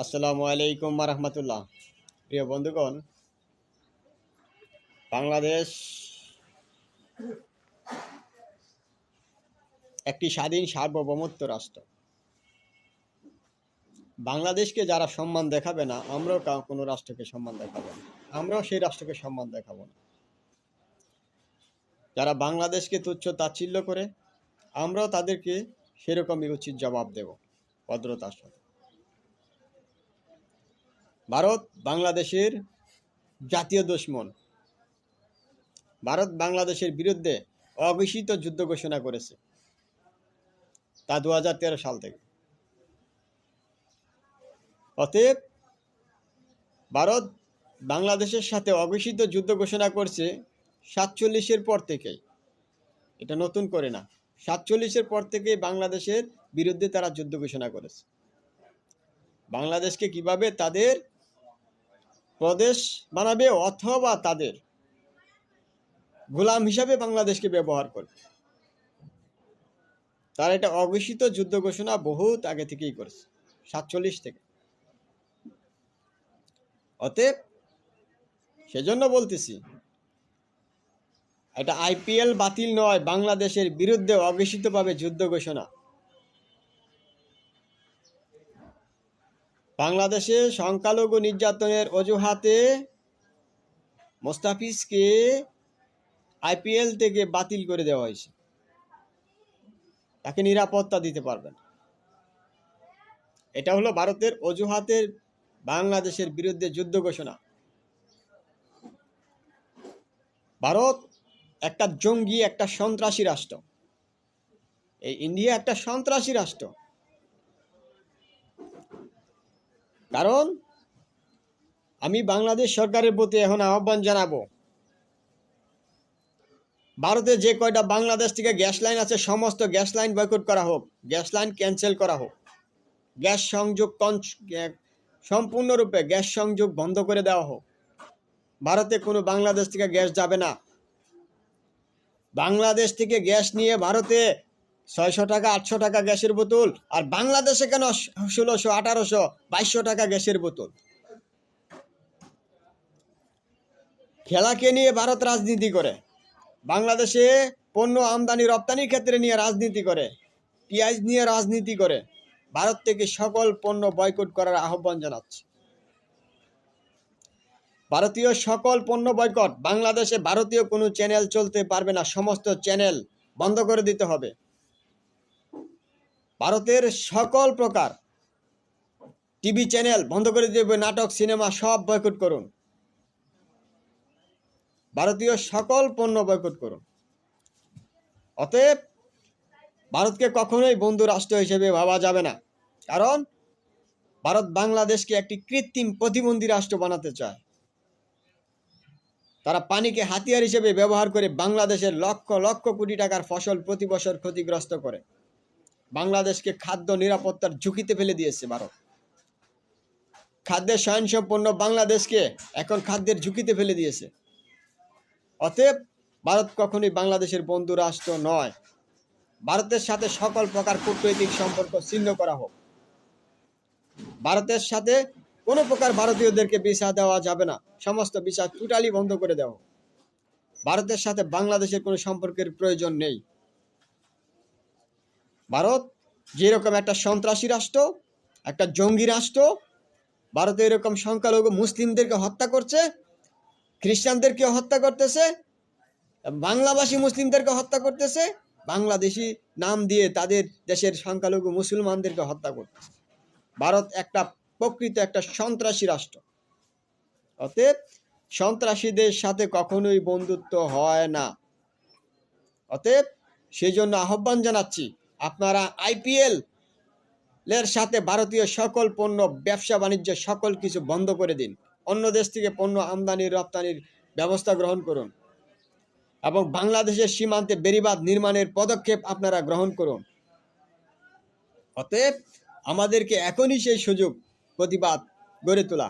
আসসালামু আলাইকুম রহমতুল্লাহ প্রিয় বন্ধুগণ, বাংলাদেশ একটি স্বাধীন সার্বভৌমত্ব রাষ্ট্র। বাংলাদেশকে যারা সম্মান দেখাবে না, আমরাও কোনো রাষ্ট্রকে সম্মান দেখাবো না। আমরাও সেই রাষ্ট্রকে সম্মান দেখাবো না। যারা বাংলাদেশকে তুচ্ছ তাচ্ছিল্য করে, আমরাও তাদেরকে সেরকমই উচিত জবাব দেব, ভদ্রতার সাথে। ভারত বাংলাদেশের জাতীয় দুশ্মন। ভারত বাংলাদেশের বিরুদ্ধে অঘোষিত যুদ্ধ ঘোষণা করেছে তা দু হাজার তেরো সাল থেকে। অতএব ভারত বাংলাদেশের সাথে অঘোষিত যুদ্ধ ঘোষণা করছে সাতচল্লিশের পর থেকেই। এটা নতুন করে না। সাতচল্লিশের পর থেকেই বাংলাদেশের বিরুদ্ধে তারা যুদ্ধ ঘোষণা করেছে। বাংলাদেশকে কীভাবে তাদের প্রদেশ বানাবে অথবা তাদের গোলাম হিসাবে বাংলাদেশকে ব্যবহার করবে। তারা এটা অঘোষিত যুদ্ধ ঘোষণা বহুত আগে থেকেই করেছে, সাতচল্লিশ থেকে। অতএব সেজন্য বলতেছি এটা আইপিএল বাতিল নয়, বাংলাদেশের বিরুদ্ধে অঘোষিতভাবে যুদ্ধ ঘোষণা। বাংলাদেশে সংখ্যালঘু নির্যাতনের অজুহাতে মোস্তাফিজকে আইপিএল থেকে বাতিল করে দেওয়া হয়েছে। তাকে নিরাপত্তা দিতে পারবেন। এটা হলো ভারতের অজুহাতের বাংলাদেশের বিরুদ্ধে যুদ্ধ ঘোষণা। ভারত একটা জঙ্গি, একটা সন্ত্রাসী রাষ্ট্র। এই ইন্ডিয়া একটা সন্ত্রাসী রাষ্ট্র। কারণ আমি বাংলাদেশ সরকারের প্রতি এখন আহ্বান জানাব। ভারতে যে কয়টা বাংলাদেশ থেকে গ্যাস লাইন আছে, সমস্ত গ্যাস লাইন বয়কট করা হোক, গ্যাস লাইন ক্যান্সেল করা হোক। গ্যাস সংযোগ সম্পূর্ণরূপে গ্যাস সংযোগ বন্ধ করে দেওয়া হোক। ভারতে কোনো বাংলাদেশ থেকে গ্যাস যাবে না। বাংলাদেশ থেকে গ্যাস নিয়ে ভারতে ছয়শো টাকা, আটশো টাকা গ্যাসের বোতল আর বাংলাদেশে কেন ষোলোশো, আঠারোশো, বাইশশো টাকা গ্যাসের বোতল? খেলাকে নিয়ে ভারত রাজনীতি করে, বাংলাদেশে পণ্য আমদানি, রপ্তানির ক্ষেত্রে নিয়ে রাজনীতি করে, পেঁয়াজ নিয়ে রাজনীতি করে, ভারত থেকে সকল পণ্য বয়কট করার আহ্বান জানাচ্ছে। ভারতীয় সকল পণ্য বয়কট, বাংলাদেশে ভারতীয় কোনো চ্যানেল চলতে পারবে না, সমস্ত চ্যানেল বন্ধ করে দিতে হবে। ভারতের সকল প্রকার টিভি চ্যানেল বন্ধ করে দিতে হবে নাটক, সিনেমা সব বয়কট করুন। ভারতীয় সকল পণ্য বয়কট করুন। অতএব ভারতকে কখনোই বন্ধু রাষ্ট্র হিসেবে ভাবা যাবে না। কারণ ভারত বাংলাদেশকে একটি কৃত্রিম প্রতিবন্ধী রাষ্ট্র বানাতে চায়। তারা পানিকে হাতিয়ার হিসেবে ব্যবহার করে বাংলাদেশের লক্ষ লক্ষ কোটি টাকার ফসল প্রতি বছর ক্ষতিগ্রস্ত করে। বাংলাদেশকে খাদ্য নিরাপত্তার ঝুঁকিতে ফেলে দিয়েছে ভারত। খাদ্যের স্বয়ংসম্পন্ন বাংলাদেশকে এখন খাদ্যের ঝুঁকিতে ফেলে দিয়েছে। অতএব ভারত কখনোই বাংলাদেশের বন্ধু রাষ্ট্র নয়। ভারতের সাথে সকল প্রকার কূটনৈতিক সম্পর্ক ছিন্ন করা হোক। ভারতের সাথে কোনো প্রকার ভারতীয়দেরকে ভিসা দেওয়া যাবে না। সমস্ত ভিসা টোটালি বন্ধ করে দেওয়া। ভারতের সাথে বাংলাদেশের কোনো সম্পর্কের প্রয়োজন নেই। ভারত, যেরকম একটা সন্ত্রাসী রাষ্ট্র, একটা জঙ্গি রাষ্ট্র, ভারতে এরকম সংখ্যালঘু মুসলিমদেরকে হত্যা করছে খ্রিস্টানদেরকে হত্যা করতেছে, বাংলাভাষী মুসলিমদেরকে হত্যা করতেছে, বাংলাদেশি নাম দিয়ে তাদের দেশের সংখ্যালঘু মুসলমানদেরকে হত্যা করতেছে। ভারত একটা প্রকৃত একটা সন্ত্রাসী রাষ্ট্র। অতএব সন্ত্রাসীদের সাথে কখনোই বন্ধুত্ব হয় না। অতএব সেই জন্য আহ্বান জানাচ্ছি আপনারা আইপিএল এর সাথে ভারতীয় সকল পণ্য, ব্যবসা, বাণিজ্য সকল কিছু বন্ধ করে দিন। অন্য দেশ থেকে পণ্য আমদানি, রপ্তানির ব্যবস্থা গ্রহণ করুন এবং বাংলাদেশের সীমান্তে বেড়িবাঁধ নির্মাণের পদক্ষেপ আপনারা গ্রহণ করুন। অতএব আমাদেরকে এখনই সেই সুযোগ, প্রতিবাদ গড়ে তোলা।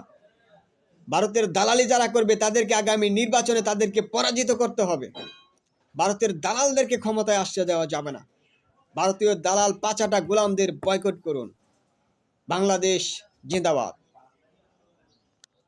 ভারতের দালালি যারা করবে, তাদেরকে আগামী নির্বাচনে তাদেরকে পরাজিত করতে হবে। ভারতের দালালদেরকে ক্ষমতায় আসতে দেওয়া যাবে না। ভারতীয় দালাল পাচাটা গোলামদের বয়কট করুন। বাংলাদেশ জিন্দাবাদ।